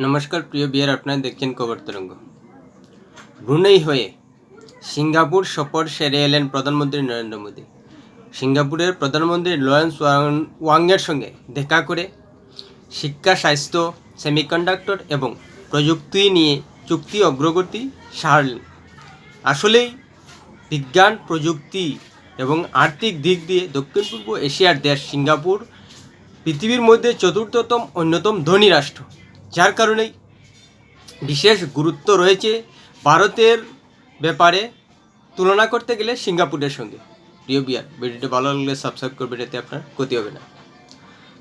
নমস্কার, প্রিয় বিয়ার আপনারা দেখছেন খবর তরঙ্গ। ব্রুনেই হয়ে সিঙ্গাপুর সফর সেরে এলেন প্রধানমন্ত্রী নরেন্দ্র মোদী। সিঙ্গাপুরের প্রধানমন্ত্রী লরেন্স ওয়াং- ওয়াংয়ের সঙ্গে দেখা করে শিক্ষা, স্বাস্থ্য, সেমিকন্ডাক্টর এবং প্রযুক্তি নিয়ে চুক্তি অগ্রগতি সারলেন। আসলেই বিজ্ঞান, প্রযুক্তি এবং আর্থিক দিক দিয়ে দক্ষিণ পূর্ব এশিয়ার দেশ সিঙ্গাপুর পৃথিবীর মধ্যে চতুর্থতম অন্যতম ধনী রাষ্ট্র। যার কারণেই বিশেষ গুরুত্ব রয়েছে ভারতের ব্যাপারে তুলনা করতে গেলে সিঙ্গাপুরের সঙ্গে। প্রিয় বিয়ার, ভিডিওটি ভালো লাগলে সাবস্ক্রাইব করবেন, এতে আপনার ক্ষতি হবে না।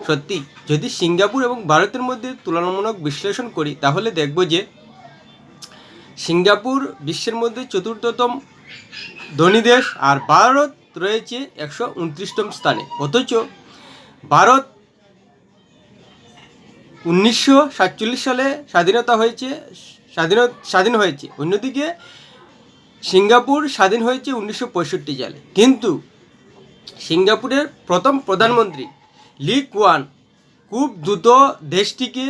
সত্যি, যদি সিঙ্গাপুর এবং ভারতের মধ্যে তুলনামূলক বিশ্লেষণ করি, তাহলে দেখব যে সিঙ্গাপুর বিশ্বের মধ্যে চতুর্থতম ধনী দেশ আর ভারত রয়েছে একশো উনত্রিশতম স্থানে। অথচ ভারত উনিশশো সাতচল্লিশ সালে স্বাধীনতা হয়েছে, স্বাধীন স্বাধীন হয়েছে। অন্যদিকে সিঙ্গাপুর স্বাধীন হয়েছে উনিশশো পঁয়ষট্টি সালে। কিন্তু সিঙ্গাপুরের প্রথম প্রধানমন্ত্রী লি কুয়ান খুব দ্রুত দেশটিকে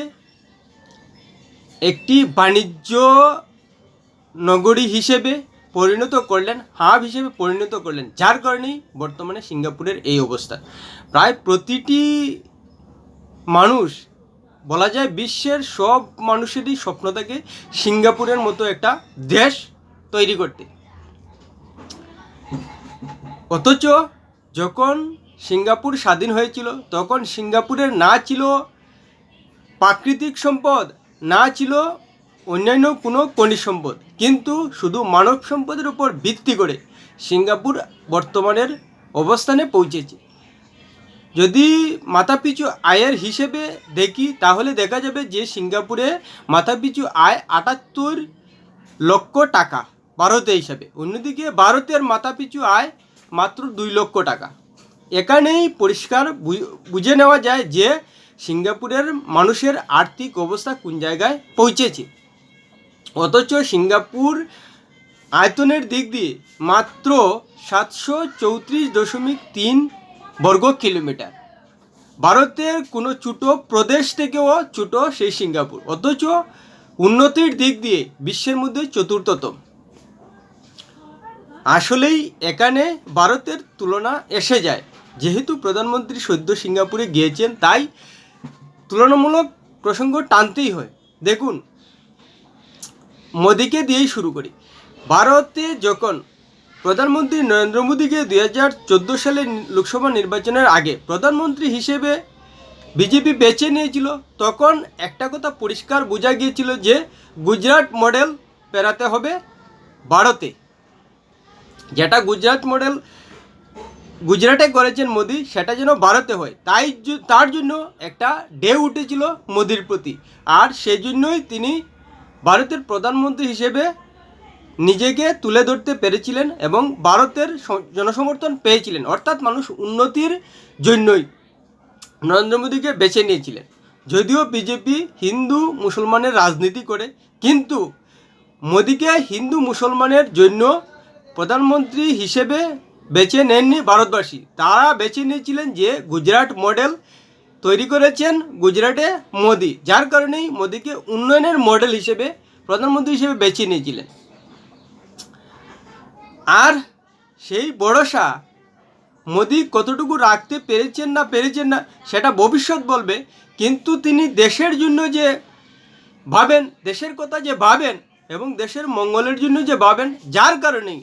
একটি বাণিজ্য নগরী হিসেবে পরিণত করলেন, হাব হিসেবে পরিণত করলেন। যার কারণেই বর্তমানে সিঙ্গাপুরের এই অবস্থা। প্রায় প্রতিটি মানুষ বলা যায় বিশ্বের সব মানুষেরই স্বপ্ন থাকে সিঙ্গাপুরের মতো একটা দেশ তৈরি করতে। অথচ যখন সিঙ্গাপুর স্বাধীন হয়েছিল, তখন সিঙ্গাপুরের না ছিল প্রাকৃতিক সম্পদ, না ছিল অন্যান্য কোনো খনিজ সম্পদ। কিন্তু শুধু মানব সম্পদের উপর ভিত্তি করে সিঙ্গাপুর বর্তমানের অবস্থানে পৌঁছেছে। যদি মাথাপিছু আয়ের হিসেবে দেখি, তাহলে দেখা যাবে যে সিঙ্গাপুরে মাথাপিছু আয় আটাত্তর লক্ষ টাকা ভারতে হিসাবে। অন্যদিকে ভারতের মাথাপিছু আয় মাত্র দুই লক্ষ টাকা। এখানেই পরিষ্কার বুঝে নেওয়া যায় যে সিঙ্গাপুরের মানুষের আর্থিক অবস্থা কোন জায়গায় পৌঁছেছে। অথচ সিঙ্গাপুর আয়তনের দিক দিয়ে মাত্র সাতশো চৌত্রিশ দশমিক তিন বর্গ কিলোমিটার। ভারতের কোনো ছোটো প্রদেশ থেকেও ছোটো সেই সিঙ্গাপুর। অথচ উন্নতির দিক দিয়ে বিশ্বের মধ্যে চতুর্থতম। আসলেই এখানে ভারতের তুলনা এসে যায়। যেহেতু প্রধানমন্ত্রী সদ্য সিঙ্গাপুরে গিয়েছেন, তাই তুলনামূলক প্রসঙ্গ টানতেই হয়। দেখুন, মোদিকে দিয়েই শুরু করি। ভারতে যখন প্রধানমন্ত্রী নরেন্দ্র মোদীকে দুই হাজার চোদ্দ সালের লোকসভা নির্বাচনের আগে প্রধানমন্ত্রী হিসেবে বিজেপি বেছে নিয়েছিল। তখন একটা কথা পরিষ্কার বোঝা গিয়েছিল যে গুজরাট মডেল পেরাতে হবে ভারতে। যেটা গুজরাট মডেল গুজরাটে করেছেন মোদি, সেটা যেন ভারতে হয়। তাই তার জন্য একটা ডে উঠেছিল মোদির প্রতি। আর সেজন্যই তিনি ভারতের প্রধানমন্ত্রী হিসেবে নিজেকে তুলে ধরতে পেরেছিলেন এবং ভারতের জনসমর্থন পেয়েছিলেন। অর্থাৎ মানুষ উন্নতির জন্যই নরেন্দ্র মোদীকে বেছে নিয়েছিলেন। যদিও বিজেপি হিন্দু মুসলমানের রাজনীতি করে, কিন্তু মোদীকে হিন্দু মুসলমানের জন্য প্রধানমন্ত্রী হিসেবে বেছে নেননি ভারতবাসী। তারা বেছে নিয়েছিলেন যে গুজরাট মডেল তৈরি করেছেন গুজরাটে মোদি, যার কারণেই মোদিকে উন্নয়নের মডেল হিসেবে, প্রধানমন্ত্রী হিসেবে বেছে নিয়েছিলেন। আর সেই ভরসা মোদি কতটুকু রাখতে পেরেছেন না পেরেছেন না, সেটা ভবিষ্যৎ বলবে। কিন্তু তিনি দেশের জন্য যে ভাবেন, দেশের কথা যে ভাবেন এবং দেশের মঙ্গলের জন্য যে ভাবেন, যার কারণেই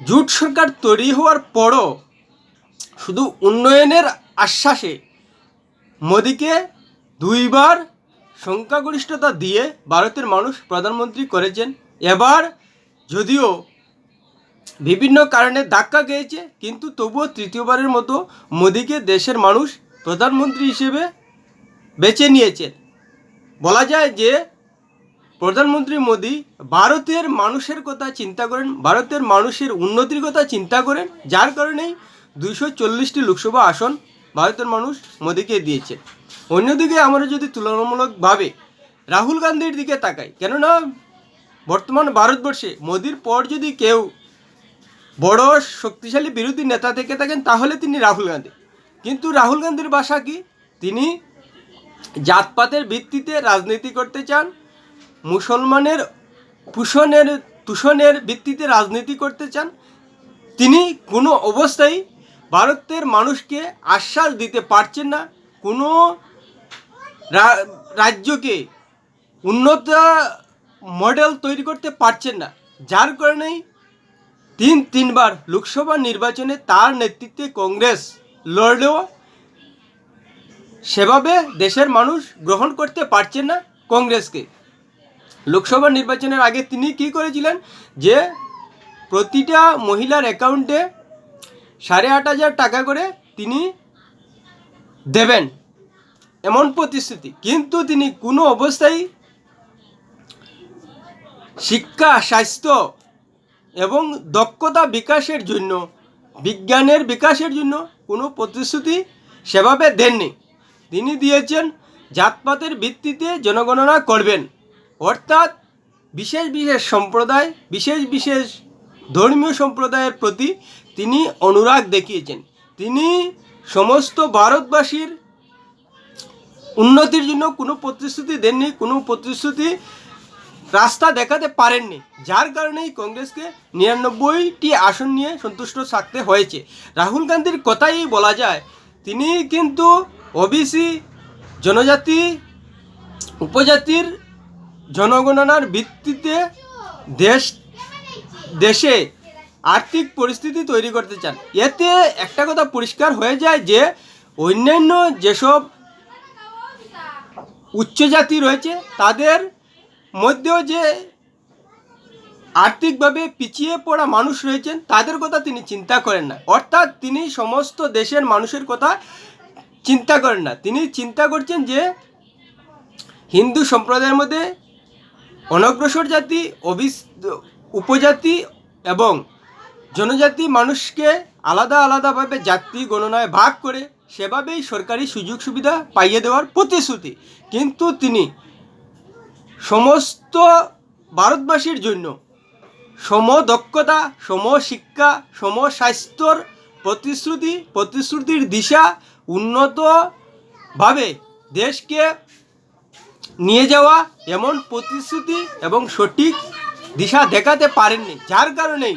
জুট সরকার তৈরি হওয়ার পরও শুধু উন্নয়নের আশ্বাসে মোদিকে দুইবার সংখ্যাগরিষ্ঠতা দিয়ে ভারতের মানুষ প্রধানমন্ত্রী করেছেন। এবার যদিও বিভিন্ন কারণে ধাক্কা খেয়েছে, কিন্তু তবুও তৃতীয়বারের মতো মোদিকে দেশের মানুষ প্রধানমন্ত্রী হিসেবে বেছে নিয়েছেন বলা যায় যে, প্রধানমন্ত্রী মোদি ভারতের মানুষের কথা চিন্তা করেন, ভারতের মানুষের উন্নতির কথা চিন্তা করেন, যার কারণেই দুইশো চল্লিশটি লোকসভা আসন ভারতের মানুষ মোদীকে দিয়েছে। অন্যদিকে আমরা যদি তুলনামূলকভাবে রাহুল গান্ধীর দিকে তাকাই, কেননা বর্তমান ভারতবর্ষে মোদির পর যদি কেউ বড় শক্তিশালী বিরোধী নেতা থেকে থাকেন, তাহলে তিনি রাহুল গান্ধী। কিন্তু রাহুল গান্ধীর বাসা কি? তিনি জাতপাতের ভিত্তিতে রাজনীতি করতে চান, মুসলমানের পুষণের, তুষণের ভিত্তিতে রাজনীতি করতে চান। তিনি কোনো অবস্থায় ভারতের মানুষকে আশ্বাস দিতে পারছেন না। কোনো রাজ্যকে উন্নত মডেল তৈরি করতে পারছেন না। যার কারণেই তিন তিনবার লোকসভা নির্বাচনে তার নেতৃত্বে কংগ্রেস লড়লেও সেভাবে দেশের মানুষ গ্রহণ করতে পারছেন না কংগ্রেসকে। লোকসভা নির্বাচনের আগে তিনি কি করেছিলেন? যে প্রতিটা মহিলার অ্যাকাউন্টে সাড়ে আট হাজার টাকা করে তিনি দেবেন এমন প্রতিশ্রুতি। কিন্তু তিনি কোনো অবস্থায় শিক্ষা, স্বাস্থ্য এবং দক্ষতা বিকাশের জন্য, বিজ্ঞানের বিকাশের জন্য কোনো প্রতিশ্রুতি সেভাবে দেননি। তিনি দিয়েছেন, জাতপাতের ভিত্তিতে জনগণনা করবেন। অর্থাৎ বিশেষ বিশেষ সম্প্রদায়, বিশেষ বিশেষ ধর্মীয় সম্প্রদায়ের প্রতি তিনি অনুরাগ দেখিয়েছেন। তিনি সমস্ত ভারতবাসীর উন্নতির জন্য কোনো প্রতিশ্রুতি দেননি, কোনো প্রতিশ্রুতি রাস্তা দেখাতে পারেননি। যার কারণেই কংগ্রেসকে নিরানব্বইটি আসন নিয়ে সন্তুষ্ট থাকতে হয়েছে। রাহুল গান্ধীর কথাই বলা যায়, তিনি কিন্তু ওবিসি জনজাতি, উপজাতির জনগণনার ভিত্তিতে দেশ, দেশে আর্থিক পরিস্থিতি তৈরি করতে চান। এতে একটা কথা পরিষ্কার হয়ে যায় যে, অন্যান্য যেসব উচ্চ জাতি রয়েছে, তাদের মধ্যেও যে আর্থিকভাবে পিছিয়ে পড়া মানুষ রয়েছেন, তাদের কথা তিনি চিন্তা করেন না। অর্থাৎ তিনি সমস্ত দেশের মানুষের কথা চিন্তা করেন না। তিনি চিন্তা করছেন যে হিন্দু সম্প্রদায়ের মধ্যে অনগ্রসর জাতি, অবিস, উপজাতি এবং জনজাতি মানুষকে আলাদা আলাদাভাবে জাতি গণনায় ভাগ করে সেভাবেই সরকারি সুযোগ সুবিধা পাইয়ে দেওয়ার প্রতিশ্রুতি। কিন্তু তিনি সমস্ত ভারতবাসীর জন্য সমদক্ষতা, সমশিক্ষা, সমস্বাস্থ্যর প্রতিশ্রুতি, প্রতিশ্রুতির দিশা উন্নতভাবে দেশকে নিয়ে যাওয়া এমন প্রতিশ্রুতি এবং সঠিক দিশা দেখাতে পারেননি। যার কারণেই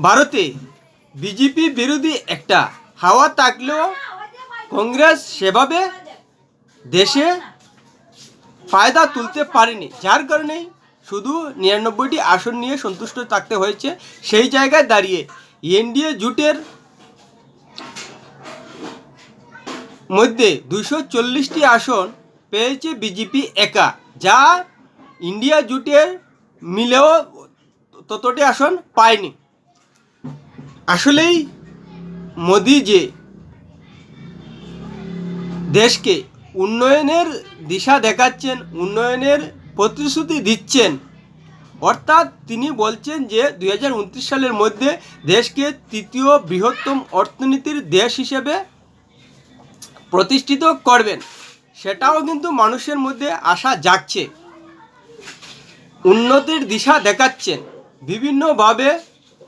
ভারতে বিজেপি বিরোধী একটা হাওয়া থাকলেও কংগ্রেস সেভাবে দেশে ফায়দা তুলতে পারেনি। যার কারণেই শুধু নিরানব্বইটি আসন নিয়ে সন্তুষ্ট থাকতে হয়েছে। সেই জায়গায় দাঁড়িয়ে এনডিএ জুটের মধ্যে দুশো চল্লিশটি আসন পেয়েছে বিজেপি একা, যা ইন্ডিয়া জুটের মিলেও ততটি আসন পায়নি। আসলেই মোদি যে দেশকে উন্নয়নের দিশা দেখাচ্ছেন, উন্নয়নের প্রতিশ্রুতি দিচ্ছেন। অর্থাৎ তিনি বলছেন যে দু হাজার উনত্রিশ সালের মধ্যে দেশকে তৃতীয় বৃহত্তম অর্থনীতির দেশ হিসেবে প্রতিষ্ঠিত করবেন। সেটাও কিন্তু মানুষের মধ্যে আশা জাগছে। উন্নতির দিশা দেখাচ্ছেন। বিভিন্নভাবে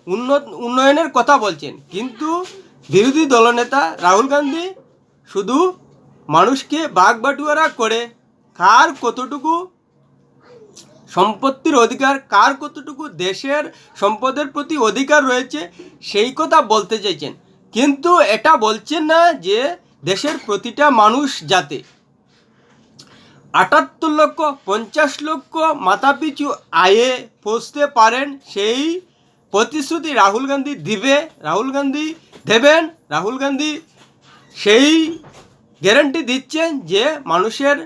উন্নত, উন্নয়নের কথা বলছেন। কিন্তু বিরোধী দলনেতা রাহুল গান্ধী শুধু মানুষকে বাগবাটুয়ারা করে, কার কতটুকু সম্পত্তির অধিকার, কার কতটুকু দেশের সম্পদের প্রতি অধিকার রয়েছে, সেই কথা বলতে চাইছেন। কিন্তু এটা বলছেন না যে দেশের প্রতিটা মানুষ যাতে আটাত্তর লক্ষ, পঞ্চাশ লক্ষ মাথাপিছু আয়ে পৌঁছতে পারেন সেই প্রতিশ্রুতি রাহুল গান্ধী দিবে, রাহুল গান্ধী দেবেন, রাহুল গান্ধী সেই গ্যারান্টি দিচ্ছেন যে মানুষের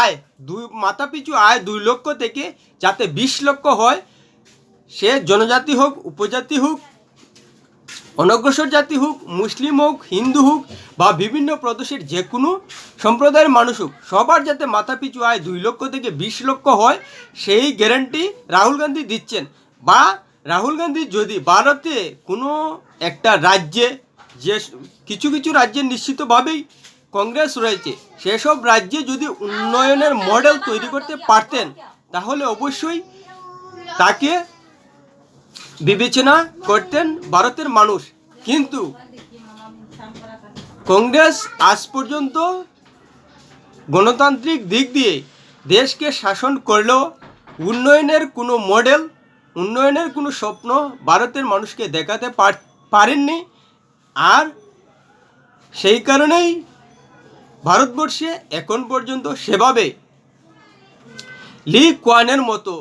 আয়, দুই মাথা পিছু আয় দুই লক্ষ থেকে যাতে বিশ লক্ষ হয়, সে জনজাতি হোক, উপজাতি হোক, অনগ্রসর জাতি হোক, মুসলিম হোক, হিন্দু হোক বা বিভিন্ন প্রদেশের যে কোনো সম্প্রদায়ের মানুষ হোক, সবার যাতে মাথা পিছু আয় দুই লক্ষ থেকে বিশ লক্ষ হয়, সেই গ্যারান্টি রাহুল গান্ধী দিচ্ছেন। বা রাহুল গান্ধী যদি ভারতে কোনো একটা রাজ্যে যে কিছু কিছু রাজ্যে নিশ্চিতভাবেই কংগ্রেস রয়েছে। সেসব রাজ্যে যদি উন্নয়নের মডেল তৈরি করতে পারতেন, তাহলে অবশ্যই তাকে বিবেচনা করতেন ভারতের মানুষ। কিন্তু কংগ্রেস আজ পর্যন্ত গণতান্ত্রিক দিক দিয়ে দেশকে শাসন করলেও উন্নয়নের কোনো মডেল, উন্নয়নের কোনো স্বপ্ন ভারতের মানুষকে দেখাতে পার- পারেননি। আর সেই কারণেই ভারতবর্ষে এখন পর্যন্ত সেভাবে লি কোয়ানের মতো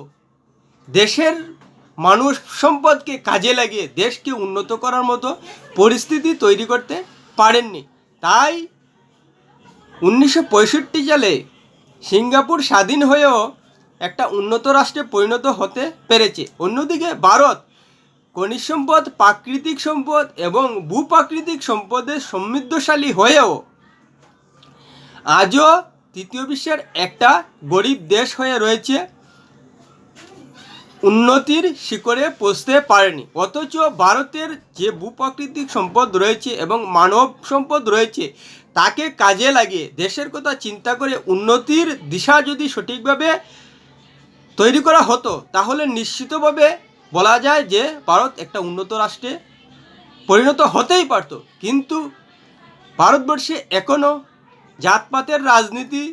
দেশের মানুষ সম্পদকে কাজে লাগিয়ে দেশকে উন্নত করার মতো পরিস্থিতি তৈরি করতে পারেননি। তাই উনিশশো পঁয়ষট্টি সালে সিঙ্গাপুর স্বাধীন হয়েও একটা উন্নত রাষ্ট্রে পরিণত হতে পেরেছে। অন্যদিকে ভারত খনিজ সম্পদ, প্রাকৃতিক সম্পদ এবং ভূপ্রাকৃতিক সম্পদে সমৃদ্ধশালী হয়েও আজও তৃতীয় বিশ্বের একটা গরিব দেশ হয়ে রয়েছে। উন্নতির শিখরে পৌঁছতে পারেনি। অথচ ভারতের যে ভূপ্রাকৃতিক সম্পদ রয়েছে এবং মানব সম্পদ রয়েছে, তাকে কাজে লাগিয়ে দেশের কথা চিন্তা করে উন্নতির দিশা যদি সঠিকভাবে তৈরি করা হতো, তাহলে নিশ্চিতভাবে বলা যায় যে ভারত একটা উন্নত রাষ্ট্রে পরিণত হতেই পারত। কিন্তু ভারতবর্ষে এখনও জাতপাতের রাজনীতি,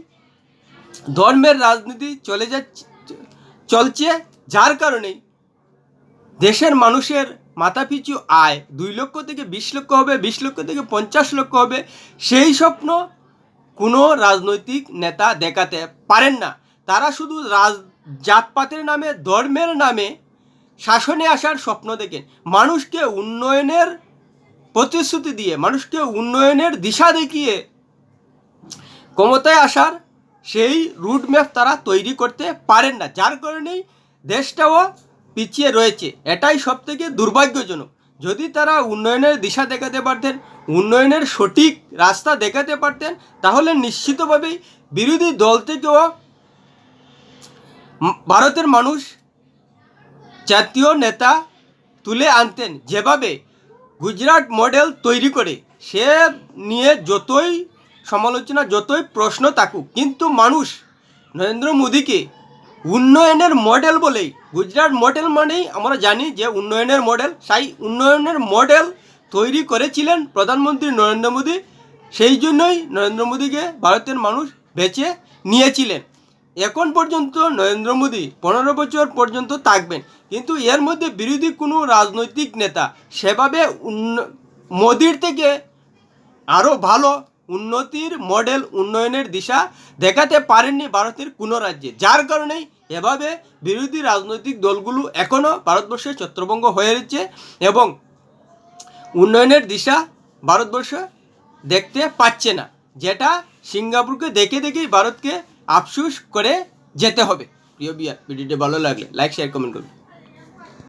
ধর্মের রাজনীতি চলে যাচ্ছে চলছে, যার কারণেই দেশের মানুষের মাথাপিছু আয় দুই লক্ষ থেকে বিশ লক্ষ হবে, বিশ লক্ষ থেকে পঞ্চাশ লক্ষ হবে, সেই স্বপ্ন কোনো রাজনৈতিক নেতা দেখাতে পারেন না। তারা শুধু রাজ, জাতপাতের নামে, ধর্মের নামে শাসনে আসার স্বপ্ন দেখেন। মানুষকে উন্নয়নের প্রতিশ্রুতি দিয়ে, মানুষকে উন্নয়নের দিশা দেখিয়ে ক্ষমতায় আসার সেই রুট ম্যাপ তারা তৈরি করতে পারেন না। যার কারণেই দেশটাও পিছিয়ে রয়েছে। এটাই সব থেকে দুর্ভাগ্যজনক। যদি তারা উন্নয়নের দিশা দেখাতে পারতেন, উন্নয়নের সঠিক রাস্তা দেখাতে পারতেন, তাহলে নিশ্চিতভাবেই বিরোধী দল থেকেও ভারতের মানুষ জাতীয় নেতা তুলে আনতেন। যেভাবে গুজরাট মডেল তৈরি করে, সে নিয়ে যতই সমালোচনা যতই প্রশ্ন থাকুক, কিন্তু মানুষ নরেন্দ্র মোদীকে উন্নয়নের মডেল বলেই, গুজরাট মডেল মানেই আমরা জানি যে উন্নয়নের মডেল সেই উন্নয়নের মডেল তৈরি করেছিলেন প্রধানমন্ত্রী নরেন্দ্র মোদী। সেই জন্যই নরেন্দ্র মোদীকে ভারতের মানুষ বেছে নিয়েছিলেন। এখন পর্যন্ত নরেন্দ্র মোদী পনেরো বছর পর্যন্ত থাকবেন। কিন্তু এর মধ্যে বিরোধী কোনো রাজনৈতিক নেতা সেভাবে মোদির থেকে আরও ভালো উন্নতির মডেল উন্নয়নের দিশা দেখাতে পারেননি ভারতের কোনো রাজ্যে। যার কারণেই এভাবে বিরোধী রাজনৈতিক দলগুলো এখনও ভারতবর্ষে ছত্রভঙ্গ হয়ে রয়েছে এবং উন্নয়নের দিশা ভারতবর্ষ দেখতে পাচ্ছে না, যেটা সিঙ্গাপুরকে দেখে দেখেই ভারতকে আফসুস করে যেতে হবে। প্রিয় বিয়ার ভিডিওটি ভালো লাগলে লাইক শেয়ার কমেন্ট করুন।